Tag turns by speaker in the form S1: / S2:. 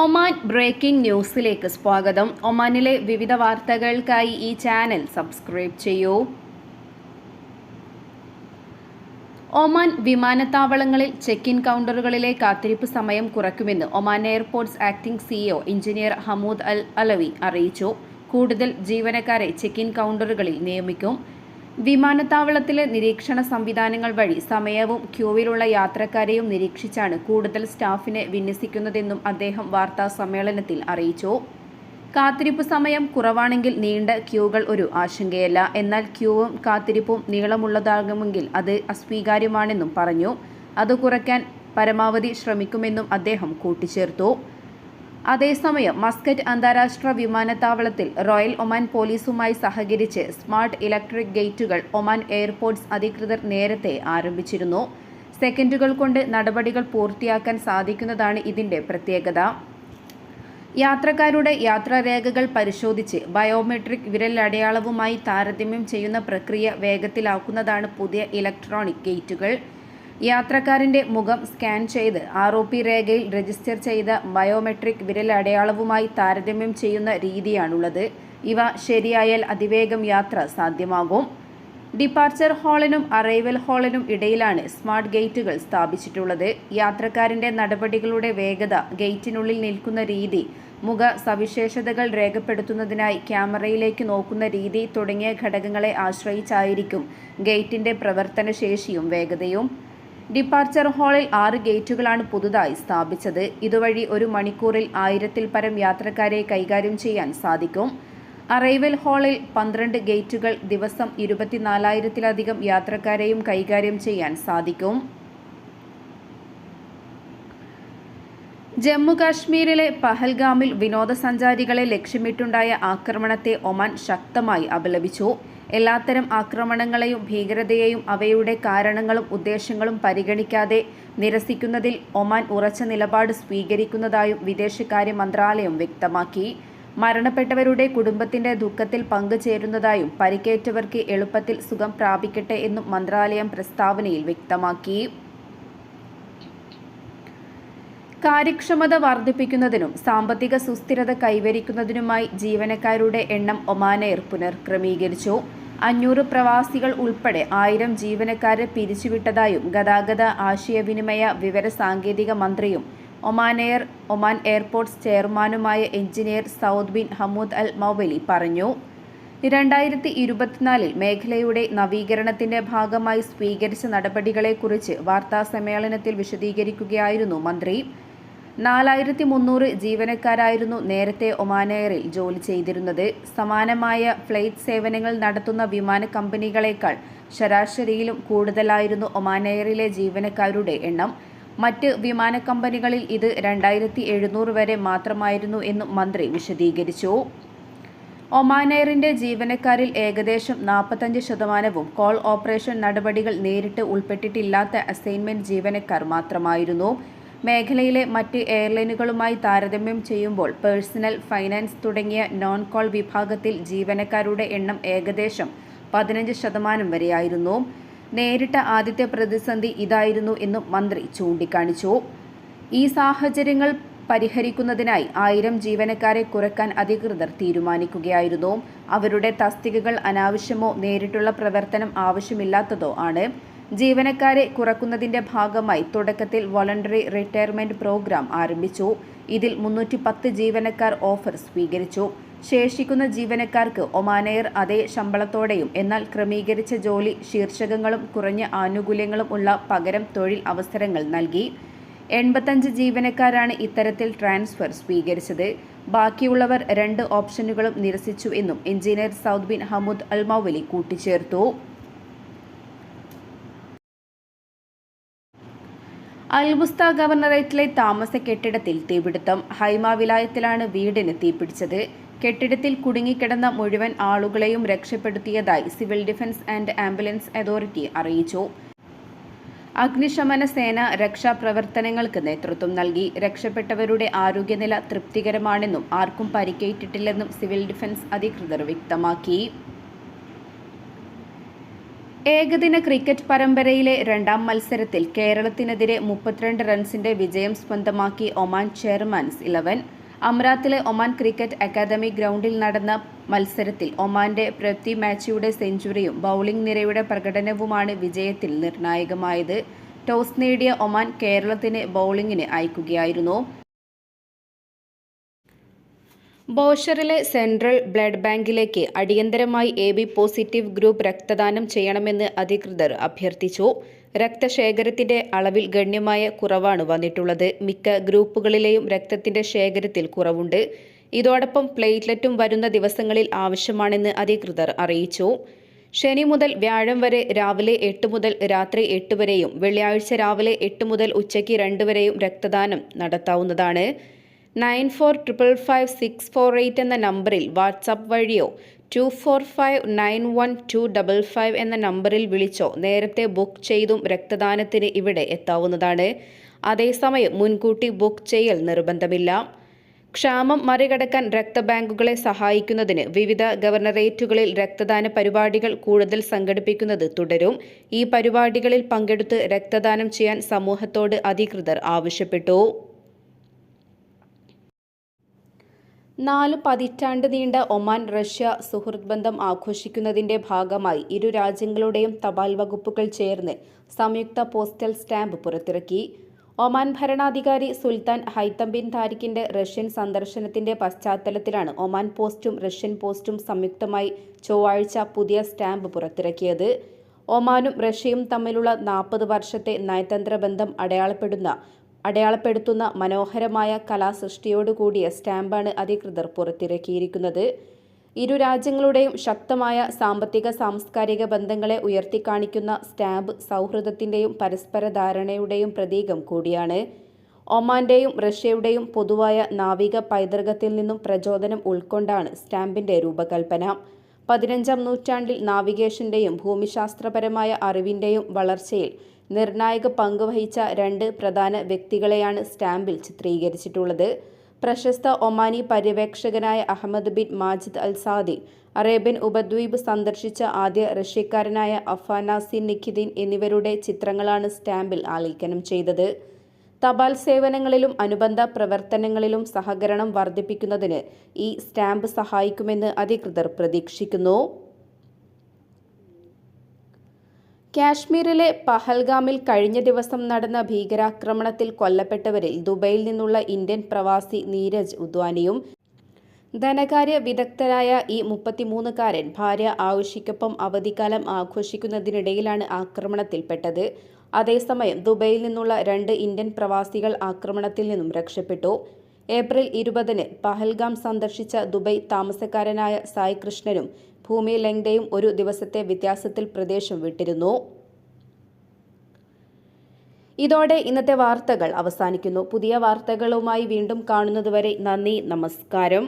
S1: Oman breaking ന്യൂസിലേക്ക് സ്വാഗതം ഒമാനിലെ വിവിധ വാർത്തകൾക്കായി ഈ ചാനൽ സബ്സ്ക്രൈബ് ചെയ്യൂ ഒമാൻ വിമാനത്താവളങ്ങളിൽ ചെക്ക് ഇൻ കൗണ്ടറുകളിലെ കാത്തിരിപ്പ് സമയം കുറയ്ക്കുമെന്ന് Oman airports acting CEO engineer Hamood al Alawi അറിയിച്ചു കൂടുതൽ ജീവനക്കാരെ ചെക്ക് ഇൻ കൗണ്ടറുകളിൽ നിയമിക്കും വിമാനത്താവളത്തിലെ നിരീക്ഷണ സംവിധാനങ്ങൾ വഴി സമയവും ക്യൂവിലുള്ള യാത്രക്കാരെയും നിരീക്ഷിച്ചാണ് കൂടുതൽ സ്റ്റാഫിനെ വിന്യസിക്കുന്നതെന്നും അദ്ദേഹം വാർത്താ സമ്മേളനത്തിൽ അറിയിച്ചു കാത്തിരിപ്പ് സമയം കുറവാണെങ്കിൽ നീണ്ട ക്യൂകൾ ഒരു ആശങ്കയല്ല എന്നാൽ ക്യൂവും കാത്തിരിപ്പും നീളമുള്ളതാകുമെങ്കിൽ അത് അസ്വീകാര്യമാണെന്നും പറഞ്ഞു അത് കുറയ്ക്കാൻ പരമാവധി ശ്രമിക്കുമെന്നും അദ്ദേഹം കൂട്ടിച്ചേർത്തു അതേസമയം മസ്കറ്റ് അന്താരാഷ്ട്ര വിമാനത്താവളത്തിൽ റോയൽ ഒമാൻ പോലീസുമായി സഹകരിച്ച് സ്മാർട്ട് ഇലക്ട്രിക് ഗേറ്റുകൾ ഒമാൻ എയർപോർട്ട്സ് അധികൃതർ നേരത്തെ ആരംഭിച്ചിരുന്നു സെക്കൻഡുകൾ കൊണ്ട് നടപടികൾ പൂർത്തിയാക്കാൻ സാധിക്കുന്നതാണ് ഇതിൻ്റെ പ്രത്യേകത യാത്രക്കാരുടെ യാത്രാരേഖകൾ പരിശോധിച്ച് ബയോമെട്രിക് വിരൽ അടയാളവുമായി താരതമ്യം ചെയ്യുന്ന പ്രക്രിയ വേഗത്തിലാക്കുന്നതാണ് പുതിയ ഇലക്ട്രോണിക് ഗേറ്റുകൾ യാത്രക്കാരൻ്റെ മുഖം സ്കാൻ ചെയ്ത് ആർ ഒ പി രേഖയിൽ രജിസ്റ്റർ ചെയ്ത ബയോമെട്രിക് വിരലടയാളവുമായി താരതമ്യം ചെയ്യുന്ന രീതിയാണുള്ളത് ഇവ ശരിയായാൽ അതിവേഗം യാത്ര സാധ്യമാകും ഡിപ്പാർച്ചർ ഹാളിനും അറൈവൽ ഹാളിനും ഇടയിലാണ് സ്മാർട്ട് ഗേറ്റുകൾ സ്ഥാപിച്ചിട്ടുള്ളത് യാത്രക്കാരൻ്റെ നടപടികളുടെ വേഗത ഗേറ്റിനുള്ളിൽ നിൽക്കുന്ന രീതി മുഖ സവിശേഷതകൾ രേഖപ്പെടുത്തുന്നതിനായി ക്യാമറയിലേക്ക് നോക്കുന്ന രീതി തുടങ്ങിയ ഘടകങ്ങളെ ആശ്രയിച്ചായിരിക്കും ഗേറ്റിൻ്റെ പ്രവർത്തനശേഷിയും വേഗതയും ഡിപ്പാർച്ചർ ഹാളിൽ ആറ് ഗേറ്റുകളാണ് പുതുതായി സ്ഥാപിച്ചത് ഇതുവഴി ഒരു മണിക്കൂറിൽ ആയിരത്തിൽ പരം യാത്രക്കാരെ കൈകാര്യം ചെയ്യാൻ സാധിക്കും അറൈവൽ ഹാളിൽ പന്ത്രണ്ട് ഗേറ്റുകൾ ദിവസം ഇരുപത്തിനാലായിരത്തിലധികം യാത്രക്കാരെയും കൈകാര്യം ചെയ്യാൻ സാധിക്കും
S2: ജമ്മുകാശ്മീരിലെ പഹൽഗാമിൽ വിനോദസഞ്ചാരികളെ ലക്ഷ്യമിട്ടുണ്ടായ ആക്രമണത്തെ ഒമാൻ ശക്തമായി അപലപിച്ചു എല്ലാത്തരം ആക്രമണങ്ങളെയും ഭീകരതയെയും അവയുടെ കാരണങ്ങളും ഉദ്ദേശങ്ങളും പരിഗണിക്കാതെ നിരസിക്കുന്നതിൽ ഒമാൻ ഉറച്ച നിലപാട് സ്വീകരിക്കുന്നതായും വിദേശകാര്യ മന്ത്രാലയം വ്യക്തമാക്കി മരണപ്പെട്ടവരുടെ കുടുംബത്തിന്റെ ദുഃഖത്തിൽ പങ്കുചേരുന്നതായും പരിക്കേറ്റവർക്ക് എളുപ്പത്തിൽ സുഖം പ്രാപിക്കട്ടെ എന്നും മന്ത്രാലയം പ്രസ്താവനയിൽ വ്യക്തമാക്കി കാര്യക്ഷമത വർദ്ധിപ്പിക്കുന്നതിനും സാമ്പത്തിക സുസ്ഥിരത കൈവരിക്കുന്നതിനുമായി ജീവനക്കാരുടെ എണ്ണം ഒമാനെയർ പുനർക്രമീകരിച്ചു അഞ്ഞൂറ് പ്രവാസികൾ ഉൾപ്പെടെ ആയിരം ജീവനക്കാരെ പിരിച്ചുവിട്ടതായും ഗതാഗത ആശയവിനിമയ വിവര സാങ്കേതിക മന്ത്രിയും ഒമാനെയർ ഒമാൻ എയർപോർട്ട്സ് ചെയർമാനുമായ എഞ്ചിനീയർ സൗദ് ബിൻ ഹമൂദ് അൽ മൗവലി പറഞ്ഞു രണ്ടായിരത്തി ഇരുപത്തിനാലിൽ മേഖലയുടെ നവീകരണത്തിന്റെ ഭാഗമായി സ്വീകരിച്ച നടപടികളെക്കുറിച്ച് വാർത്താസമ്മേളനത്തിൽ വിശദീകരിക്കുകയായിരുന്നു മന്ത്രി നാലായിരത്തി മുന്നൂറ് ജീവനക്കാരായിരുന്നു നേരത്തെ ഒമാനെയറിൽ ജോലി ചെയ്തിരുന്നത് സമാനമായ ഫ്ലൈറ്റ് സേവനങ്ങൾ നടത്തുന്ന വിമാന കമ്പനികളേക്കാൾ ശരാശരിയിലും കൂടുതലായിരുന്നു ഒമാനെയറിലെ ജീവനക്കാരുടെ എണ്ണം മറ്റ് വിമാന കമ്പനികളിൽ ഇത് രണ്ടായിരത്തി എഴുന്നൂറ് വരെ മാത്രമായിരുന്നു എന്നും മന്ത്രി വിശദീകരിച്ചു ഒമാനെയറിന്റെ ജീവനക്കാരിൽ ഏകദേശം നാൽപ്പത്തഞ്ച് ശതമാനവും കോൾ ഓപ്പറേഷൻ നടപടികൾ നേരിട്ട് ഉൾപ്പെട്ടിട്ടില്ലാത്ത അസൈൻമെന്റ് ജീവനക്കാർ മാത്രമായിരുന്നു മേഖലയിലെ മറ്റ് എയർലൈനുകളുമായി താരതമ്യം ചെയ്യുമ്പോൾ പേഴ്സണൽ ഫൈനാൻസ് തുടങ്ങിയ നോൺ കോൾ വിഭാഗത്തിൽ ജീവനക്കാരുടെ എണ്ണം ഏകദേശം പതിനഞ്ച് ശതമാനം വരെയായിരുന്നു നേരിട്ട ആദ്യത്തെ പ്രതിസന്ധി ഇതായിരുന്നു എന്നും മന്ത്രി ചൂണ്ടിക്കാണിച്ചു ഈ സാഹചര്യങ്ങൾ പരിഹരിക്കുന്നതിനായി ആയിരം ജീവനക്കാരെ കുറയ്ക്കാൻ അധികൃതർ തീരുമാനിക്കുകയായിരുന്നു അവരുടെ തസ്തികകൾ അനാവശ്യമോ നേരിട്ടുള്ള പ്രവർത്തനം ആവശ്യമില്ലാത്തതോ ആണ് ജീവനക്കാരെ കുറക്കുന്നതിന്റെ ഭാഗമായി തുടക്കത്തിൽ വോളണ്ടറി റിട്ടയർമെന്റ് പ്രോഗ്രാം ആരംഭിച്ചു ഇതിൽ മുന്നൂറ്റി പത്ത് ജീവനക്കാർ ഓഫർ സ്വീകരിച്ചു ശേഷിക്കുന്ന ജീവനക്കാർക്ക് ഒമാനെയർ അതേ ശമ്പളത്തോടെയും എന്നാൽ ക്രമീകരിച്ച ജോലി ശീർഷകങ്ങളും കുറഞ്ഞ ആനുകൂല്യങ്ങളും ഉള്ള പകരം തൊഴിൽ അവസരങ്ങൾ നൽകി എൺപത്തഞ്ച് ജീവനക്കാരാണ് ഇത്തരത്തിൽ ട്രാൻസ്ഫർ സ്വീകരിച്ചത് ബാക്കിയുള്ളവർ രണ്ട് ഓപ്ഷനുകളും നിരസിച്ചു എന്നും എഞ്ചിനീയർ സൗദ്ബിൻ ഹമൂദ് അൽമാവലി കൂട്ടിച്ചേർത്തു അൽബുസ്ത ഗവർണറേറ്റിലെ താമസ കെട്ടിടത്തിൽ തീപിടുത്തം ഹൈമ വിലായത്തിലാണ് വീടിന് തീപിടിച്ചത് കെട്ടിടത്തിൽ കുടുങ്ങിക്കിടന്ന മുഴുവൻ ആളുകളെയും രക്ഷപ്പെടുത്തിയതായി civil defence and ambulance authority അറിയിച്ചു അഗ്നിശമന സേന രക്ഷാപ്രവർത്തനങ്ങൾക്ക് നേതൃത്വം നൽകി രക്ഷപ്പെട്ടവരുടെ ആരോഗ്യനില തൃപ്തികരമാണെന്നും ആർക്കും പരിക്കേറ്റിട്ടില്ലെന്നും സിവിൽ ഡിഫൻസ് അധികൃതർ വ്യക്തമാക്കി ഏകദിന ക്രിക്കറ്റ് പരമ്പരയിലെ രണ്ടാം മത്സരത്തിൽ കേരളത്തിനെതിരെ മുപ്പത്തിരണ്ട് റൺസിന്റെ വിജയം സ്വന്തമാക്കി ഒമാൻ ചെയർമാൻസ് ഇലവൻ അമ്രാത്തിലെ ഒമാൻ ക്രിക്കറ്റ് അക്കാദമി ഗ്രൗണ്ടിൽ നടന്ന മത്സരത്തിൽ ഒമാന്റെ പ്രതി മാച്ചിയുടെ സെഞ്ചുറിയും ബൗളിംഗ് നിരയുടെ പ്രകടനവുമാണ് വിജയത്തിൽ നിർണായകമായത് ടോസ് നേടിയ ഒമാൻ കേരളത്തിന് ബൌളിംഗിന് അയക്കുകയായിരുന്നു ബോഷറിലെ സെൻട്രൽ ബ്ലഡ് ബാങ്കിലേക്ക് അടിയന്തരമായി എ ബി പോസിറ്റീവ് ഗ്രൂപ്പ് രക്തദാനം ചെയ്യണമെന്ന് അധികൃതർ അഭ്യർത്ഥിച്ചു രക്തശേഖരത്തിന്റെ അളവിൽ ഗണ്യമായ കുറവാണ് വന്നിട്ടുള്ളത് മിക്ക ഗ്രൂപ്പുകളിലെയും രക്തത്തിന്റെ ശേഖരത്തിൽ കുറവുണ്ട് ഇതോടൊപ്പം പ്ലേറ്റ്ലെറ്റും വരുന്ന ദിവസങ്ങളിൽ ആവശ്യമാണെന്ന് അധികൃതർ അറിയിച്ചു ശനി മുതൽ വ്യാഴം വരെ രാവിലെ എട്ട് മുതൽ രാത്രി എട്ട് വരെയും വെള്ളിയാഴ്ച രാവിലെ എട്ട് മുതൽ ഉച്ചയ്ക്ക് രണ്ട് വരെയും രക്തദാനം നടത്താവുന്നതാണ് nine four triple five six four eight എന്ന നമ്പറിൽ വാട്സാപ്പ് വഴിയോ two four five nine one two double five എന്ന നമ്പറിൽ വിളിച്ചോ നേരത്തെ ബുക്ക് ചെയ്തും രക്തദാനത്തിന് ഇവിടെ എത്താവുന്നതാണ് അതേസമയം മുൻകൂട്ടി ബുക്ക് ചെയ്യൽ നിർബന്ധമില്ല ക്ഷാമം മറികടക്കാൻ രക്തബാങ്കുകളെ സഹായിക്കുന്നതിന് വിവിധ ഗവർണറേറ്റുകളിൽ രക്തദാന പരിപാടികൾ കൂടുതൽ സംഘടിപ്പിക്കുന്നത് തുടരും ഈ പരിപാടികളിൽ പങ്കെടുത്ത് രക്തദാനം ചെയ്യാൻ സമൂഹത്തോട് അധികൃതർ ആവശ്യപ്പെട്ടു നാല് പതിറ്റാണ്ട് നീണ്ട ഒമാൻ റഷ്യ സുഹൃത് ബന്ധം ആഘോഷിക്കുന്നതിന്റെ ഭാഗമായി ഇരു രാജ്യങ്ങളുടെയും തപാൽ വകുപ്പുകൾ ചേർന്ന് സംയുക്ത പോസ്റ്റൽ സ്റ്റാമ്പ് പുറത്തിറക്കി ഒമാൻ ഭരണാധികാരി സുൽത്താൻ ഹൈത്തം ബിൻ താരിഖിന്റെ റഷ്യൻ സന്ദർശനത്തിന്റെ പശ്ചാത്തലത്തിലാണ് ഒമാൻ പോസ്റ്റും റഷ്യൻ പോസ്റ്റും സംയുക്തമായി ചൊവ്വാഴ്ച പുതിയ സ്റ്റാമ്പ് പുറത്തിറക്കിയത് ഒമാനും റഷ്യയും തമ്മിലുള്ള നാൽപ്പത് വർഷത്തെ നയതന്ത്ര ബന്ധം അടയാളപ്പെടുന്ന അടയാളപ്പെടുത്തുന്ന മനോഹരമായ കലാസൃഷ്ടിയോടുകൂടിയ സ്റ്റാമ്പാണ് അധികൃതർ പുറത്തിറക്കിയിരിക്കുന്നത് ഇരു രാജ്യങ്ങളുടെയും ശക്തമായ സാമ്പത്തിക സാംസ്കാരിക ബന്ധങ്ങളെ ഉയർത്തിക്കാണിക്കുന്ന സ്റ്റാമ്പ് സൗഹൃദത്തിൻ്റെയും പരസ്പര ധാരണയുടെയും പ്രതീകം കൂടിയാണ് ഒമാന്റെയും റഷ്യയുടെയും പൊതുവായ നാവിക പൈതൃകത്തിൽ നിന്നും പ്രചോദനം ഉൾക്കൊണ്ടാണ് സ്റ്റാമ്പിൻ്റെ രൂപകൽപ്പന പതിനഞ്ചാം നൂറ്റാണ്ടിൽ നാവിഗേഷൻ്റെയും ഭൂമിശാസ്ത്രപരമായ അറിവിൻ്റെയും വളർച്ചയിൽ നിർണായക വഹിച്ച രണ്ട് പ്രധാന വ്യക്തികളെയാണ് സ്റ്റാമ്പിൽ ചിത്രീകരിച്ചിട്ടുള്ളത് പ്രശസ്ത ഒമാനി പര്യവേക്ഷകനായ Ahmed bin Majid al Saadi Arabian ഉപദ്വീപ് സന്ദർശിച്ച ആദ്യ റഷ്യക്കാരനായ അഫാനാസിൻ നിഖിദീൻ എന്നിവരുടെ ചിത്രങ്ങളാണ് സ്റ്റാമ്പിൽ ആലേഖനം ചെയ്തത് തപാൽ സേവനങ്ങളിലും അനുബന്ധ പ്രവർത്തനങ്ങളിലും സഹകരണം വർദ്ധിപ്പിക്കുന്നതിന് ഈ സ്റ്റാമ്പ് സഹായിക്കുമെന്ന് അധികൃതർ പ്രതീക്ഷിക്കുന്നു കാശ്മീരിലെ പഹൽഗാമിൽ കഴിഞ്ഞ ദിവസം നടന്ന ഭീകരാക്രമണത്തിൽ കൊല്ലപ്പെട്ടവരിൽ ദുബൈയിൽ നിന്നുള്ള ഇന്ത്യൻ പ്രവാസി നീരജ് ഉദ്വാനിയും ധനകാര്യ വിദഗ്ധരായ ഈ മുപ്പത്തിമൂന്നുകാരൻ ഭാര്യ ആവശ്യക്കൊപ്പം അവധിക്കാലം ആഘോഷിക്കുന്നതിനിടയിലാണ് ആക്രമണത്തിൽപ്പെട്ടത് അതേസമയം ദുബൈയിൽ നിന്നുള്ള രണ്ട് ഇന്ത്യൻ പ്രവാസികൾ ആക്രമണത്തിൽ നിന്നും രക്ഷപ്പെട്ടു ഏപ്രിൽ ഇരുപതിന് പഹൽഗാം സന്ദർശിച്ച ദുബൈ താമസക്കാരനായ സായി കൃഷ്ണനും ഭൂമി ലെങ്ഡയും ഒരു ദിവസത്തെ വ്യത്യാസത്തിൽ പ്രദേശം വിട്ടിരുന്നു ഇതോടെ ഇന്നത്തെ വാർത്തകൾ അവസാനിക്കുന്നു പുതിയ വാർത്തകളുമായി വീണ്ടും കാണുന്നതുവരെ നന്ദി നമസ്കാരം